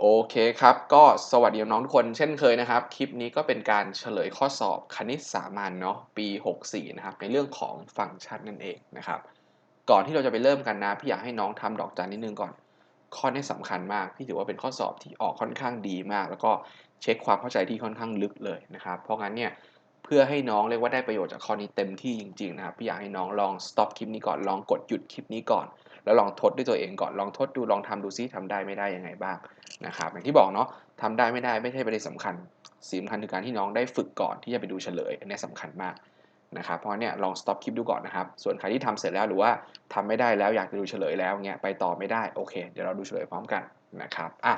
โอเคครับ ก็สวัสดีน้องทุกคนเช่นเคยนะครับ คลิปนี้ก็เป็นการเฉลยข้อสอบคณิตสามัญเนาะปี 64 นะครับ ในเรื่องของฟังก์ชันนั่นเองนะครับ ก่อนที่เราจะไปเริ่มกันนะ พี่อยากให้น้องทำดอกจันนิดนึงก่อน ข้อนี้สำคัญมาก พี่ถือว่าเป็นข้อสอบที่ออกค่อนข้างดีมาก แล้วก็เช็คความเข้าใจที่ค่อนข้างลึกเลยนะครับ เพราะงั้นเนี่ยเพื่อให้น้องเรียกว่าได้ประโยชน์จากข้อนี้เต็มที่จริงๆนะครับพี่อยากให้น้องลอง stop คลิปนี้ก่อนลองกดหยุดคลิปนี้ก่อน แล้วลองทดด้วยตัวเองก่อนลองทดดูลองทำดูซิทำได้ไม่ได้ยังไงบ้างนะครับอย่างที่บอกเนาะทำได้ไม่ได้ไม่ใช่ประเด็นสำคัญสิ่งสำคัญคือการที่น้องได้ฝึกก่อนที่จะไปดูเฉลยอันนี้สำคัญมากนะครับเพราะเนี่ยลอง stop คลิปดูก่อนนะครับ ส่วนใครที่ทำเสร็จแล้วหรือว่าทำไม่ได้แล้วอยากจะดูเฉลยแล้วเงี้ยไปต่อไม่ได้โอเค เดี๋ยวเราดูเฉลยพร้อมกันนะครับอะ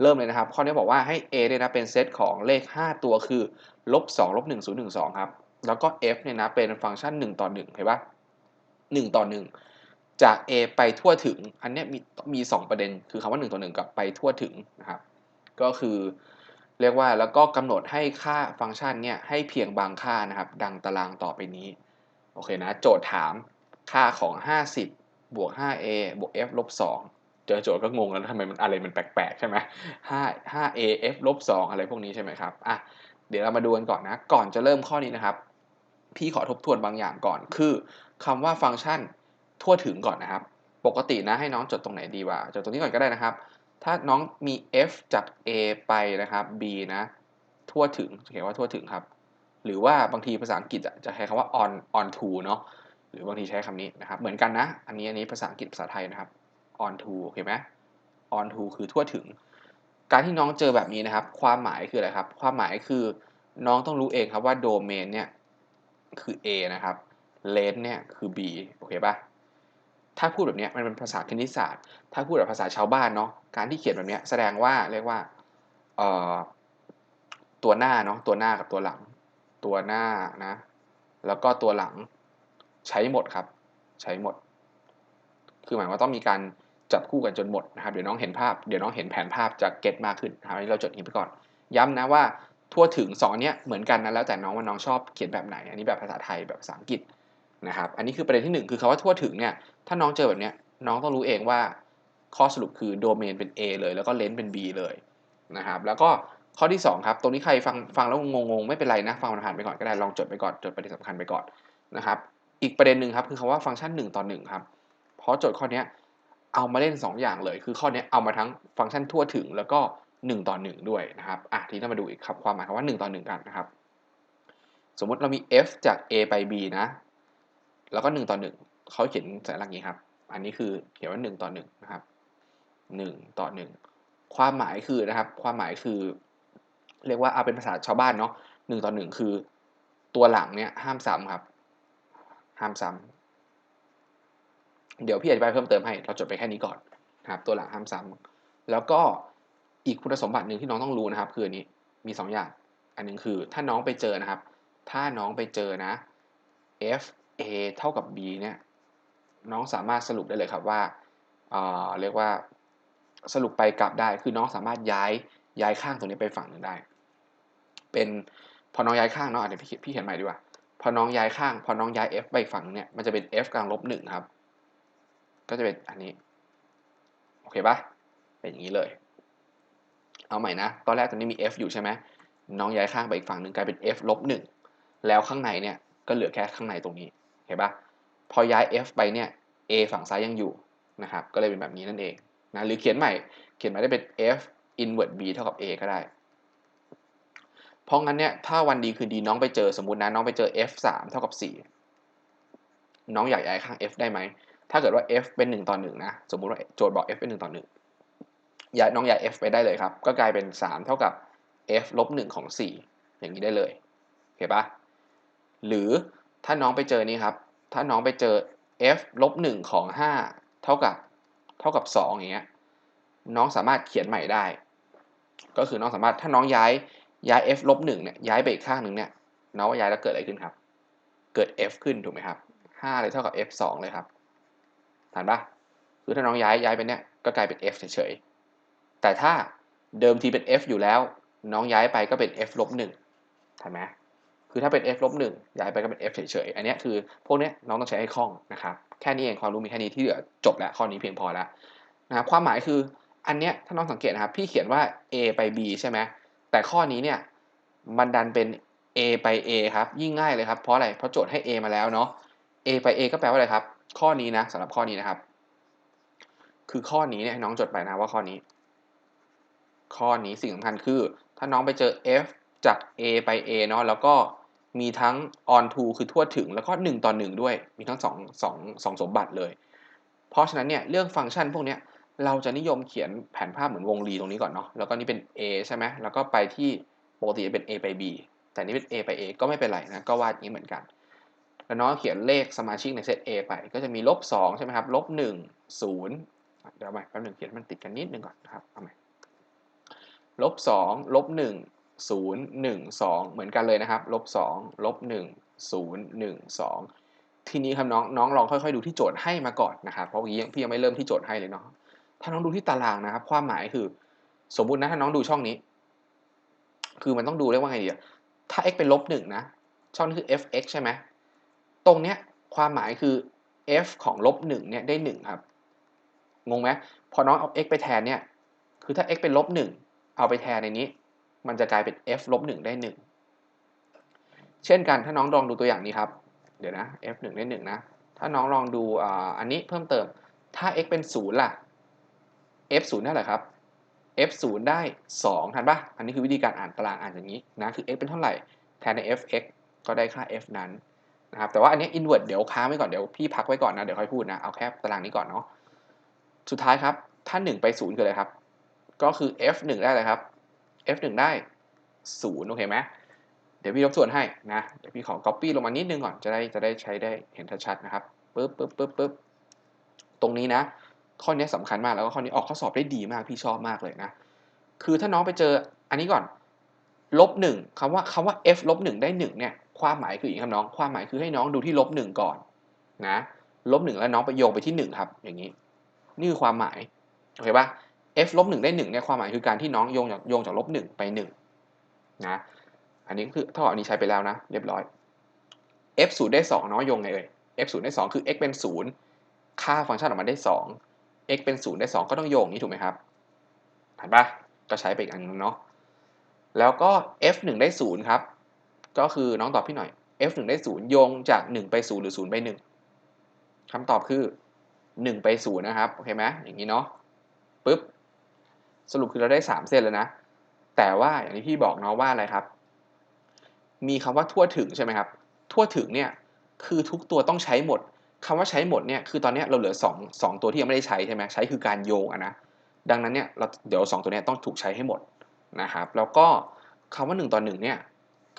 เริ่มเลยนะครับ ข้อนี้บอกว่าให้ a เนี่ยนะเป็นเซตของเลข 5 ตัวคือลบ2ลบ1 0 1 2ครับแล้วก็ f เนี่ยนะเป็นฟังก์ชัน 1 ต่อ1เห็นปะ1ต่อ1 จาก a ไปทั่วถึง อันนี้มีมี2ประเด็น คือคำว่า1ต่อ1กับไปทั่วถึงนะครับ ก็คือเรียกว่าแล้วก็กำหนดให้ค่าฟังก์ชันเนี่ยให้เพียงบางค่านะครับ ดังตารางต่อไปนี้ โอเคนะ โจทย์ถามค่าของ 50 บวก 5a บวก f ลบ2เจอโจทย์ก็งงแล้วทำไมมันอะไรมันแปลกๆ ใช่ไหม5 5a f ลบ2อะไรพวกนี้ใช่ไหมครับอะเดี๋ยวเรามาดูกันก่อนนะ ก่อนจะเริ่มข้อนี้นะครับ พี่ขอทบทวนบางอย่างก่อน คือคำว่าฟังก์ชัน ทั่วถึงก่อนนะครับ ปกตินะให้น้องจดตรงไหนดีวะจดตรงนี้ก่อนก็ได้นะครับ ถ้าน้องมี f จาก a ไปนะครับ b นะทั่วถึงเขียนว่าทั่วถึงครับ หรือว่าบางทีภาษาอังกฤษจะใช้คำว่า on on to เนาะหรือบางทีใช้คำนี้นะครับ เหมือนกันนะ อันนี้อันนี้ภาษาอังกฤษภาษาไทยนะครับ on to โอเคไหม on to คือทั่วถึง การที่น้องเจอแบบนี้นะครับ ความหมายคืออะไรครับ ความหมายคือน้องต้องรู้เองครับว่าโดเมนเนี่ยคือ A นะครับเลนเนี่ยคือ B โอเคปะ ถ้าพูดแบบนี้มันเป็นภาษาคณิตศาสตร์ ถ้าพูดแบบภาษาชาวบ้านเนาะ การที่เขียนแบบนี้แสดงว่าเรียกว่าตัวหน้าเนาะ ตัวหน้ากับตัวหลัง ตัวหน้านะ แล้วก็ตัวหลังใช้หมดครับ ใช้หมด คือหมายว่าต้องมีการจับคู่กันจนหมดนะครับ เดี๋ยวน้องเห็นภาพ เดี๋ยวน้องเห็นแผนภาพจะเก็ตมากขึ้นนะครับอันนี้เราจดนี้ไปก่อน ย้ำนะว่าทั่วถึงสองเนี้ยเหมือนกันนะแล้วแต่น้องว่าน้องชอบเขียนแบบไหน อันนี้แบบภาษาไทยแบบภาษาอังกฤษนะครับ อันนี้คือประเด็นที่ 1 คือคาว่าทั่วถึงเนี่ย ถ้าน้องเจอแบบเนี้ยน้องต้องรู้เองว่าข้อสรุปคือโดเมนเป็น A เลยแล้วก็เลนส์เป็น B เลยนะครับแล้วก็ข้อที่ 2 ครับ ตรงนี้ใครฟังฟังแล้วงงๆ ไม่เป็นไรนะ ฟังมันผ่านไปก่อนก็ได้ลองจดไปก่อนจดประเด็นสำคัญไปก่อนนะครับอีกประเด็นหนึ่งครับคือคำว่าฟังก์ชัน1ต่อ1ครับเพราะโจทย์ข้อนี้เอามาเล่น 2 อย่างเลย คือข้อนี้เอามาทั้งฟังก์ชันทั่วถึงแล้วก็ 1 ต่อ 1 ด้วยนะครับอะทีนี้มาดูอีกครับความหมายคำว่า 1 ต่อ 1 กันนะครับ สมมติเรามี f จาก a ไป b นะ แล้วก็ 1 ต่อ1 เขาเขียนสัญลักษณ์นี้ครับ อันนี้คือเขียนว่า1ต่อ1นะครับ1ต่อ1ความหมายคือนะครับ ความหมายคือ เรียกว่าเอาเป็นภาษาชาวบ้านเนาะ1ต่อ1คือ ตัวหลังเนี่ยห้ามซ้ำครับ ห้ามซ้ำเดี๋ยวพี่อธิบายเพิ่มเติมให้ เราจดไปแค่นี้ก่อนนะครับ ตัวหลังห้ามซ้ำแล้วก็อีกคุณสมบัติหนึ่งที่น้องต้องรู้นะครับ คืออันนี้มี2อย่าง อันนึงคือถ้าน้องไปเจอนะครับ ถ้าน้องไปเจอนะ f a เท่ากับ b เนี่ย น้องสามารถสรุปได้เลยครับว่าเอ่อเรียกว่าสรุปไปกลับได้ คือน้องสามารถย้ายย้ายข้างตรงนี้ไปฝั่งหนึ่งได้ เป็นพอน้องย้ายข้างเนาะเดี๋ยวพี่พี่เขียนใหม่ดีกว่า พอน้องย้ายข้าง พอน้องย้าย f ไปฝั่งเนี่ยมันจะเป็น f กลางลบหนึ่งครับ ก็จะเป็นอันนี้โอเคปะเป็นอย่างนี้เลย เอาใหม่นะ ตอนแรกตรงนี้มี f อยู่ใช่ไหมน้องย้ายข้างไปอีกฝั่งหนึ่งกลายเป็น f ลบหนึ่งแล้วข้างในเนี่ยก็เหลือแค่ข้างในตรงนี้เห็นปะ พอย้าย f ไปเนี่ย a ฝั่งซ้ายยังอยู่นะครับ ก็เลยเป็นแบบนี้นั่นเองนะหรือเขียนใหม่ เขียนใหม่ได้เป็น f inverse b เท่ากับ a ก็ได้ เพราะงั้นเนี่ย ถ้าวันดีคืนดีน้องไปเจอสมมุตินะน้องไปเจอ f 3เท่ากับ 4 น้องอยากย้ายข้าง f ได้ไหม ถ้าเกิดว่า f เป็น 1 ต่อ 1 นะ สมมุติว่าโจทย์บอก f เป็น 1 ต่อ 1ย้ายน้องย้าย f ไปได้เลยครับ ก็กลายเป็น 3 เท่ากับ f ลบ1ของ 4 อย่างนี้ได้เลยเห็นปะหรือถ้าน้องไปเจอนี้ครับ ถ้าน้องไปเจอ f ลบ1ของ5เท่ากับเท่ากับ2อย่างเงี้ยน้องสามารถเขียนใหม่ได้ ก็คือน้องสามารถถ้าน้องย้ายย้าย f ลบ1เนี่ยย้ายไปอีกข้างหนึ่งเนี่ยน้องว่าย้ายแล้วเกิดอะไรขึ้นครับ เกิด f ขึ้นถูกไหมครับ5เลยเท่ากับ f 2เลยครับทันปะคือถ้าน้องย้ายย้ายไปเนี่ยก็กลายเป็น f เฉยๆแต่ถ้าเดิมทีเป็น f อยู่แล้ว น้องย้ายไปก็เป็น f ลบ1ทันไหม คือถ้าเป็น f ลบ1ย้ายไปก็เป็น f เฉยๆ อันนี้คือพวกนี้น้องต้องใช้ให้คล่องนะครับ แค่นี้เองความรู้มีแค่นี้ที่เหลือจบแล้วข้อนี้เพียงพอแล้วนะครับความหมายคืออันเนี้ยถ้าน้องสังเกตนะครับ พี่เขียนว่า a ไป b ใช่ไหมแต่ข้อนี้เนี่ยมันดันเป็น a ไป a ครับยิ่งง่ายเลยครับเพราะอะไรเพราะโจทย์ให้ a มาแล้วเนาะ a ไป a ก็แปลว่าอะไรครับ ข้อนี้นะสำหรับข้อนี้นะครับ คือข้อนี้เนี่ยน้องจดไปนะว่าข้อนี้ ข้อนี้สิ่งสำคัญคือ ถ้าน้องไปเจอ f จาก a ไป a เนาะแล้วก็ มีทั้ง on to คือทั่วถึงแล้วก็ 1 ต่อ 1 ด้วย มีทั้ง2 2 2สมบัติเลย เพราะฉะนั้นเนี่ยเรื่องฟังก์ชันพวกเนี้ยเราจะนิยมเขียนแผนภาพเหมือนวงรีตรงนี้ก่อนเนาะแล้วก็นี่เป็น a ใช่ไหมแล้วก็ไปที่ปกติจะเป็น a ไป b แต่นี่เป็น a ไป a ก็ไม่เป็นไรนะก็วาดอย่างนี้เหมือนกัน แล้วน้องเขียนเลขสมาชิกในเซต a ไปก็จะมีลบ2ใช่ไหมครับลบ1 0 เดี๋ยวใหม่แป๊บหนึงเขียนมันติดกันนิดนึงก่อนนะครับเอาใหม่ลบ2ลบ1 0 1 2 เหมือนกันเลยนะครับลบ2ลบ1 0 1 2 ทีนี้ครับน้องน้องลองค่อยๆดูที่โจทย์ให้มาก่อนนะครับเพราะเมื่อกี้พี่ยังไม่เริ่มที่โจทย์ให้เลยเนาะถ้าน้องดูที่ตารางนะครับ ความหมายคือ สมมุตินะถ้าน้องดูช่องนี้ คือมันต้องดูเรียกว่าไงดีอะถ้า x เป็นลบหนึ่งนะ ช่องนี้คือ f(x) ใช่ไหมตรงเนี้ยความหมายคือ f ของลบหนึ่งเนี่ยได้หนึ่งครับ งงไหมพอน้องเอา x ไปแทนเนี่ย คือถ้า x เป็นลบหนึ่งเอาไปแทนในนี้ มันจะกลายเป็น f ลบหนึ่งได้หนึ่งเช่นกันถ้าน้องลองดูตัวอย่างนี้ครับ เดี๋ยวนะ f 1ได้1นะ ถ้าน้องลองดูอันนี้เพิ่มเติม ถ้า x เป็น 0 ล่ะ f 0ได้หรอครับ f 0ได้ 2ทันปะอันนี้คือวิธีการอ่านตารางอ่านอย่างนี้นะ คือ x เป็นเท่าไหร่ แทนใน f(x) ก็ได้ค่า f นั้นนะครับ แต่ว่าอันนี้ invert เดี๋ยวค้างไว้ก่อน เดี๋ยวพี่พักไว้ก่อนนะ เดี๋ยวค่อยพูดนะ เอาแค่ตารางนี้ก่อนเนาะ สุดท้ายครับ ถ้า 1 ไป 0 คืออะไรครับ ก็คือ f 1ได้เลยครับ f 1 ได้0โอเคไหมเดี๋ยวพี่ลบส่วนให้นะเดี๋ยวพี่ขอ copy ลงมานิดนึงก่อนจะได้จะได้ใช้ได้เห็นชัดๆนะครับปึ๊บปึ๊บปึ๊บปึ๊บตรงนี้นะ ข้อนี้สำคัญมากแล้วก็ข้อนี้ออกข้อสอบได้ดีมากพี่ชอบมากเลยนะ คือถ้าน้องไปเจออันนี้ก่อนลบหนึ่งคำว่าคำว่า f ลบหนึ่งได้หนึ่งเนี่ยความหมายคืออย่างครับน้องความหมายคือให้น้องดูที่ลบหนึ่งก่อนนะลบหนึ่งแล้วน้องไปโยงไปที่หนึ่งครับ อย่างนี้ นี่คือความหมายโอเคปะ f ลบหนึ่งได้หนึ่งเนี่ยความหมายคือการที่น้องโยงจากโยงจากลบหนึ่งไปหนึ่งนะอันนี้คือถ้าอันนี้ใช้ไปแล้วนะ เรียบร้อย f 0ได้2เนาะโยงไงเอ่ย f 0ได้2คือ x เป็น0ค่าฟังก์ชันออกมาได้2 x เป็น0ได้2ก็ต้องโยงนี้ถูกไหมครับเห็นปะก็ใช้ไปอีกอันนึงเนาะแล้วก็ f 1ได้0ครับ ก็คือน้องตอบพี่หน่อย f 1ได้0โยงจาก 1 ไป0หรือ0ไป1คำตอบคือ 1 ไป0นะครับ โอเคไหมอย่างนี้เนาะปุ๊บ สรุปคือเราได้ 3 เส้นแล้วนะ แต่ว่าอย่างที่พี่บอกเนาะว่าอะไรครับ มีคำว่าทั่วถึงใช่ไหมครับ ทั่วถึงเนี่ยคือทุกตัวต้องใช้หมดคำว่าใช้หมดเนี่ยคือตอนนี้เราเหลือ2 2ตัวที่ยังไม่ได้ใช้ใช่ไหมใช้คือการโยงอะนะ ดังนั้นเนี่ยเราเดี๋ยว 2 ตัวนี้ต้องถูกใช้ให้หมดนะครับ แล้วก็คำว่า 1ต่อ1เนี่ย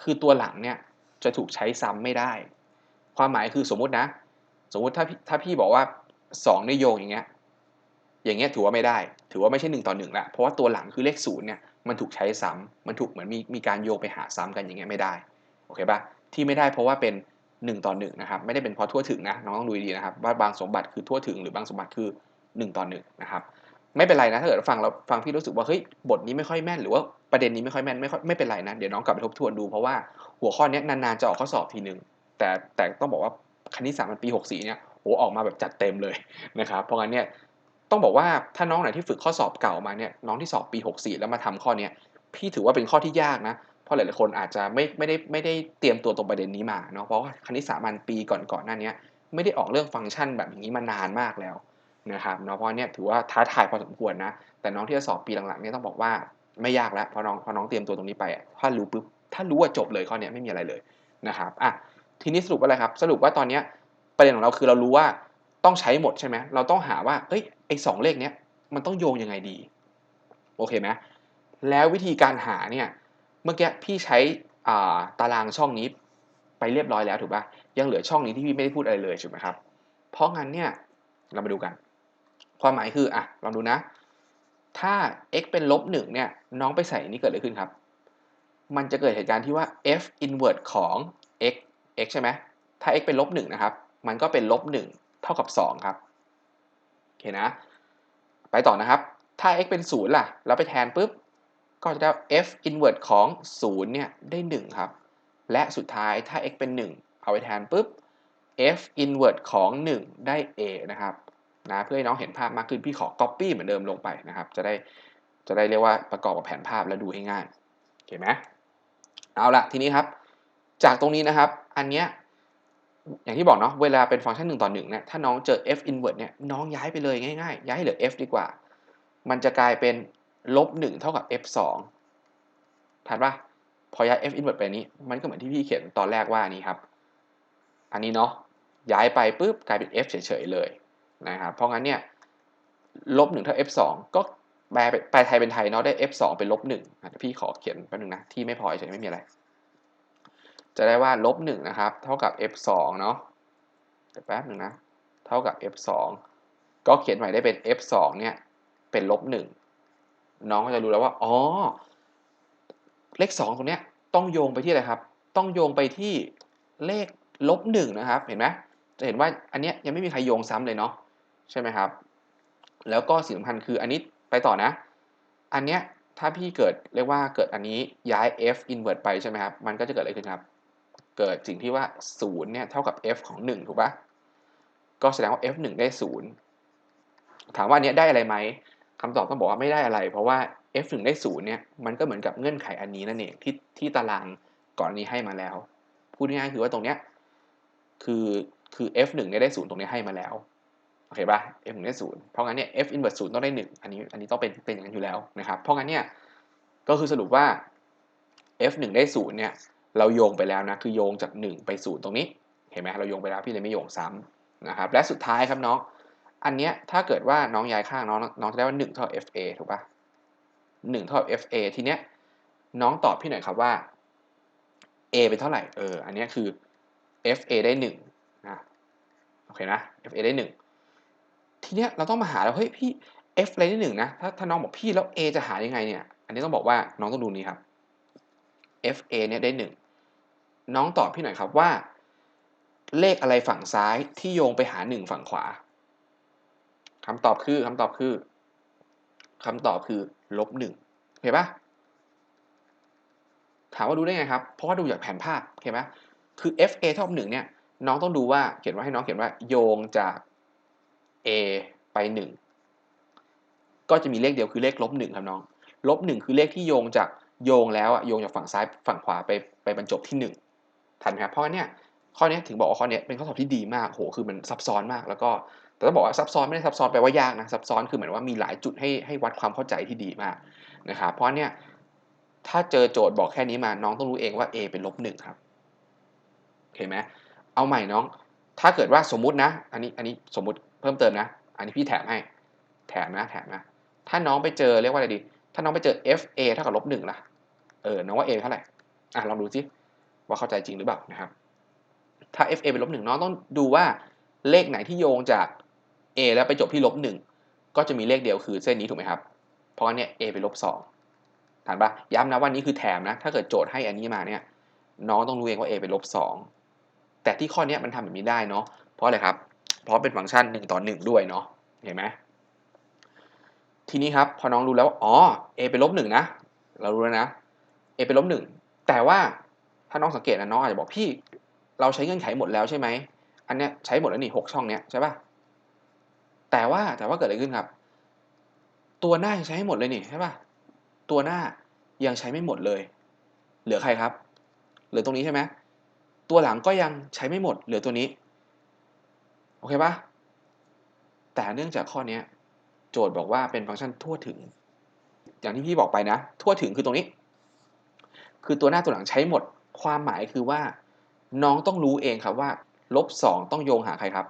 คือตัวหลังเนี่ยจะถูกใช้ซ้ำไม่ได้ ความหมายคือสมมุตินะ สมมุติถ้าถ้าพี่บอกว่า2ได้โยงอย่างเงี้ย อย่างเงี้ยถือว่าไม่ได้ ถือว่าไม่ใช่1ต่อ1ละเพราะว่าตัวหลังคือเลข0เนี่ยมันถูกใช้ซ้ำมันถูกเหมือนมีมีการโยงไปหาซ้ำกันอย่างเงี้ยไม่ได้โอเคปะที่ไม่ได้เพราะว่าเป็น 1 ต่อ1นะครับไม่ได้เป็นเพราะทั่วถึงนะน้องต้องดูดีนะครับว่าบางสมบัติคือทั่วถึงหรือบางสมบัติคือ 1 ต่อ1นะครับไม่เป็นไรนะถ้าเกิดฟังแล้วฟังพี่รู้สึกว่าเฮ้ยบทนี้ไม่ค่อยแม่นหรือว่าประเด็นนี้ไม่ค่อยแม่นไม่ค่อยไม่เป็นไรนะเดี๋ยวน้องกลับไปทบทวนดูเพราะว่าหัวข้อนี้นานๆจะออกข้อสอบทีหนึ่งแต่แต่ต้องบอกว่าคณิตศาสตร์มันปี 64เนี่ยโอ้ออกมาแบบจัดเต็มเลยนะครับเพราะงั้นเนี่ย ต้องบอกว่าถ้าน้องไหนที่ฝึกข้อสอบเก่ามาเนี่ยน้องที่สอบปี 64 แล้วมาทำข้อเนี้ยพี่ถือว่าเป็นข้อที่ยากนะ เพราะหลายๆคนอาจจะไม่ไม่ได้ไม่ได้เตรียมตัวตรงประเด็นนี้มาเนาะเพราะว่าคณิตศาสตร์มันปีก่อนๆหน้านี้ไม่ได้ออกเรื่องฟังก์ชันแบบนี้มานานมากแล้วนะครับเนาะเพราะเนี่ยถือว่าท้าทายพอสมควรนะ แต่น้องที่จะสอบปีหลังๆเนี่ยต้องบอกว่าไม่ยากแล้วเพราะน้องเพราะน้องเตรียมตัวตรงนี้ไปถ้ารู้ปุ๊บถ้ารู้ว่าจบเลยข้อเนี้ยไม่มีอะไรเลยนะครับอะทีนี้สรุปว่าอะไรครับ สรุปว่าตอนเนี้ยประเด็นของเราคือเรารู้ว่า ต้องใช้หมดใช่ไหมเราต้องหาว่าเอ้ยไอ้สองเลขเนี้ยมันต้องโยงยังไงดี โอเคไหมแล้ววิธีการหาเนี่ยเมื่อกี้พี่ใช้ตารางช่องนี้ไปเรียบร้อยแล้วถูกปะยังเหลือช่องนี้ที่พี่ไม่ได้พูดอะไรเลยถูกไหมครับ เพราะงั้นเนี่ยเรามาดูกัน ความหมายคืออะลองดูนะ ถ้า x เป็นลบหนึ่งเนี่ยน้องไปใส่นี้เกิดอะไรขึ้นครับ มันจะเกิดเหตุการณ์ที่ว่า f inverse ของ x x ใช่ไหมถ้า x เป็นลบหนึ่งนะครับ มันก็เป็นลบหนึ่ง เท่ากับ 2 ครับโอเคนะ ไปต่อนะครับ ถ้า x เป็น 0 ล่ะ แล้วไปแทนปุ๊บ ก็จะได้ f inverse ของ 0 เนี่ย ได้ 1 ครับ และสุดท้ายถ้า x เป็น 1 เอาไปแทนปุ๊บ f inverse ของ 1 ได้ a นะครับนะเพื่อให้น้องเห็นภาพมากขึ้นพี่ขอ Copy เหมือนเดิมลงไปนะครับ จะได้จะได้เรียกว่าประกอบกับแผนภาพแล้วดูให้ง่ายเห็นไหมเอาละทีนี้ครับ จากตรงนี้นะครับ อันเนี้ย อย่างที่บอกเนาะเวลาเป็นฟังก์ชันหนึ่งต่อหนึ่งเนี่ยถ้าน้องเจอ f inverse เนี่ยน้องย้ายไปเลยง่ายๆ ย้ายเหลือ f ดีกว่า มันจะกลายเป็นลบหนึ่งเท่ากับ f สองทันปพอย้าย f inverse ไปนี้ มันก็เหมือนที่พี่เขียนตอนแรกว่านี้ครับ อันนี้เนาะย้ายไปปุ๊บกลายเป็น f เฉยๆเลยนะครับเพราะงั้นเนี่ยลบหนึ่งเท่า f สองก็แปลแปลไทยเป็นไทยเนาะได้ f 2เป็นลบหนึ่งพี่ขอเขียนแป๊บนึงนะที่ไม่พอเฉยไม่มีอะไร จะได้ว่าลบหนึ่งนะครับ เท่ากับ f 2เนาะเดี๋ยวแป๊บนึงนะ เท่ากับ f 2ก็เขียนใหม่ได้เป็น f 2เนี่ย เป็นลบหนึ่งน้องก็จะรู้แล้วว่า อ๋อ เลข 2 ตรงเนี้ยต้องโยงไปที่อะไรครับ ต้องโยงไปที่เลขลบหนึ่งนะครับ เห็นไหมจะเห็นว่าอันเนี้ยยังไม่มีใครโยงซ้ำเลยเนาะ ใช่ไหมครับ แล้วก็สิ่งสำคัญคืออันนี้ไปต่อนะ อันเนี้ยถ้าพี่เกิดเรียกว่าเกิดอันนี้ย้าย f inverse ไปใช่ไหมครับ มันก็จะเกิดอะไรขึ้นครับ เกิดสิ่งที่ว่า0เนี่ยเท่ากับ f ของ 1 ถูกปะก็แสดงว่า f 1ได้ 0 ถามว่าเนี้ยได้อะไรไหมคำตอบต้องบอกว่าไม่ได้อะไร เพราะว่า f 1ได้ 0เนี่ยมันก็เหมือนกับเงื่อนไขอันนี้นั่นเองที่ที่ตารางก่อนนี้ให้มาแล้ว พูดง่ายๆคือว่าตรงเนี้ยคือคือ f 1เนี่ยได้ 0 ตรงนี้ให้มาแล้วโอเคป่ะ f 1ได้ 0 เพราะงั้นเนี่ย f inverse 0ต้องได้ 1 อันนี้อันนี้ต้องเป็นเป็นอย่างนั้นอยู่แล้วนะครับเพราะงั้นเนี่ยก็คือสรุปว่า f 1ได้ 0เนี่ย เราโยงไปแล้วนะคือโยงจาก 1 ไป0ตรงนี้ เห็นไหมเราโยงไปแล้วพี่เลยไม่โยงซ้ำนะครับและสุดท้ายครับน้อง อันเนี้ยถ้าเกิดว่าน้องย้ายข้างน้องน้องจะได้ว่า1เท่า fa ถูกป่ะ1เท่า fa ทีเนี้ยน้องตอบพี่หน่อยครับว่า a เป็นเท่าไหร่เอออันเนี้ยคือ fa ได้1นะโอเคนะ fa ได้ 1 ทีเนี้ยเราต้องมาหาแล้วเฮ้ยพี่ f อะไรได้หนึ่งนะถ้าถ้าน้องบอกพี่แล้ว a จะหายังไงเนี่ย อันนี้ต้องบอกว่าน้องต้องดูนี้ครับ fa เนี่ยได้1น้ น้องตอบพี่หน่อยครับว่า เลขอะไรฝั่งซ้ายที่โยงไปหา1ฝั่งขวาคำตอบคือคำตอบคือคำตอบคือลบหนึ่งเห็นปะถามว่าดูได้ไงครับ เพราะว่าดูจากแผนภาพเห็นไหมคือ fa เท่ากับหนึ่งเนี่ย น้องต้องดูว่าเขียนว่าให้น้องเขียนว่าโยงจาก a ไป 1 ก็จะมีเลขเดียวคือเลขลบหนึ่งครับน้องลบหนึ่งคือเลขที่โยงจากโยงแล้วอะโยงจากฝั่งซ้ายฝั่งขวาไปไปบรรจบที่1 ทันไหมครับเพราะเนี่ยข้อนี้ถึงบอกว่าข้อนี้เป็นข้อสอบที่ดีมากโหคือมันซับซ้อนมาก แล้วก็แต่ต้องบอกว่าซับซ้อนไม่ได้ซับซ้อนแปลว่ายากนะซับซ้อนคือเหมือนว่ามีหลายจุดให้ให้วัดความเข้าใจที่ดีมากนะครับเพราะเนี่ยถ้าเจอโจทย์บอกแค่นี้มาน้องต้องรู้เองว่า a เป็นลบหนึ่งครับโอเคไหมเอาใหม่น้อง ถ้าเกิดว่าสมมุตินะ อันนี้อันนี้สมมุติเพิ่มเติมนะ อันนี้พี่แถมให้ แถมนะแถมนะถ้าน้องไปเจอเรียกว่าอะไรดี ถ้าน้องไปเจอ fa เท่ากับลบหนึ่งล่ะเออน้องว่า a เท่าไหร่อะลองดูสิ ว่าเข้าใจจริงหรือเปล่านะครับ ถ้า fa เป็นลบหนึ่งน้องต้องดูว่าเลขไหนที่โยงจาก a แล้วไปจบที่ลบหนึ่งก็จะมีเลขเดียวคือเส้นนี้ถูกไหมครับ เพราะงั้นเนี่ย a เป็นลบสองถานปะย้ำนะว่านี้คือแถมนะ ถ้าเกิดโจทย์ให้อันนี้มาเนี่ย น้องต้องรู้เองว่า a เป็นลบสองแต่ที่ข้อนี้มันทำแบบนี้ได้เนาะ เพราะอะไรครับ เพราะเป็นฟังก์ชัน1ต่อ1ด้วยเนาะ เห็นไหมทีนี้ครับพอน้องรู้แล้ว อ๋อ a เป็นลบหนึ่งนะ เรารู้แล้วนะ a เป็นลบหนึ่งแต่ว่า ถ้าน้องสังเกตนะน้องอาจจะบอกพี่ เราใช้เงื่อนไขหมดแล้วใช่ไหมอันเนี้ยใช้หมดแล้วนี่หกช่องเนี้ยใช่ป่ะแต่ว่าแต่ว่าเกิดอะไรขึ้นครับ ตัวหน้ายังใช้ให้หมดเลยนี่ใช่ป่ะตัวหน้ายังใช้ไม่หมดเลย เหลือใครครับ เหลือตรงนี้ใช่ไหมตัวหลังก็ยังใช้ไม่หมด เหลือตัวนี้โอเคปะแต่เนื่องจากข้อนี้โจทย์บอกว่าเป็นฟังก์ชันทั่วถึง อย่างที่พี่บอกไปนะ ทั่วถึงคือตรงนี้ คือตัวหน้าตัวหลังใช้หมด ความหมายคือว่า น้องต้องรู้เองครับว่าลบสองต้องโยงหาใครครับ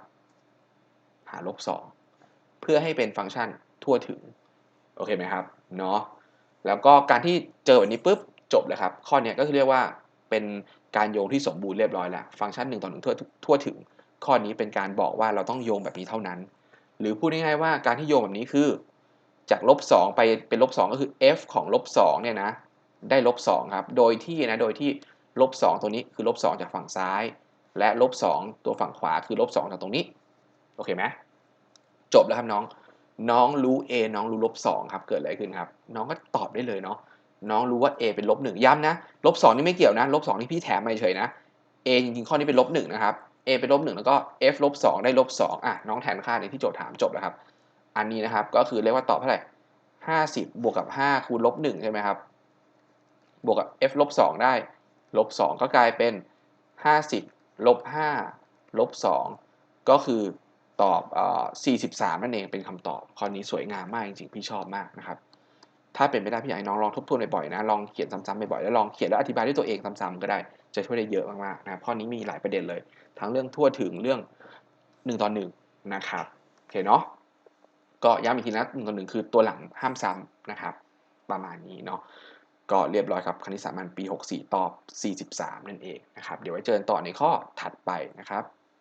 หาลบสองเพื่อให้เป็นฟังก์ชันทั่วถึง โอเคไหมครับเนาะแล้วก็การที่เจอแบบนี้ปุ๊บจบเลยครับ ข้อนี้ก็คือเรียกว่าเป็นการโยงที่สมบูรณ์เรียบร้อยแล้ว ฟังก์ชัน1ต่อ1ทั่วทั่วถึง ข้อนี้เป็นการบอกว่าเราต้องโยงแบบนี้เท่านั้น หรือพูดง่ายๆว่าการที่โยงแบบนี้คือ จากลบ2ไปเป็นลบ2ก็คือ f ของลบ2เนี่ยนะได้ลบ2ครับ โดยที่นะ โดยที่ ลบ2ตัวนี้คือลบ2จากฝั่งซ้าย และลบ2ตัวฝั่งขวาคือลบ2จากตรงนี้ โอเคไหมจบแล้วครับน้อง น้องรู้ a น้องรู้ลบ2ครับ เกิดอะไรขึ้นครับ น้องก็ตอบได้เลยเนาะ น้องรู้ว่า a เป็นลบหนึ่งย้ำนะ ลบสองนี่ไม่เกี่ยวนะ ลบสองนี่พี่แถมมาเฉยนะ a จริงๆข้อนี้เป็นลบหนึ่งนะครับ a เป็นลบ1แล้วก็ f ลบ2ได้ลบ2อะน้องแทนค่าในที่โจทย์ถามจบแล้วครับ อันนี้นะครับก็คือเรียกว่าตอบเท่าไหร่50บวกกับ5คูณลบ1ใช่ไหมครับ บวกกับ f ลบ2ได้ ลบ2ก็กลายเป็น 50ลบ5ลบ2ก็คือตอบอ่อ43 นั่นเองเป็นคำตอบ ข้อนี้สวยงามมากจริงๆ พี่ชอบมากนะครับ ถ้าเป็นไปได้พี่อยากให้น้องลองทบทวนบ่อยๆนะ ลองเขียนซ้ำๆบ่อยๆ แล้วลองเขียนแล้วอธิบายด้วยตัวเองซ้ำๆก็ได้ จะช่วยได้เยอะมากๆนะข้อนี้มีหลายประเด็นเลย ทั้งเรื่องทั่วถึงเรื่อง1ต่อ1นะครับ โอเคเนาะ ก็ย้ำอีกทีนะ1ต่อ1คือตัวหลังห้ามซ้ำนะครับ ประมาณนี้เนาะ ก็เรียบร้อยครับคณิตสามัญปี 64 ตอบ 43 นั่นเองนะครับ เดี๋ยวไว้เจอกันต่อในข้อถัดไปนะครับ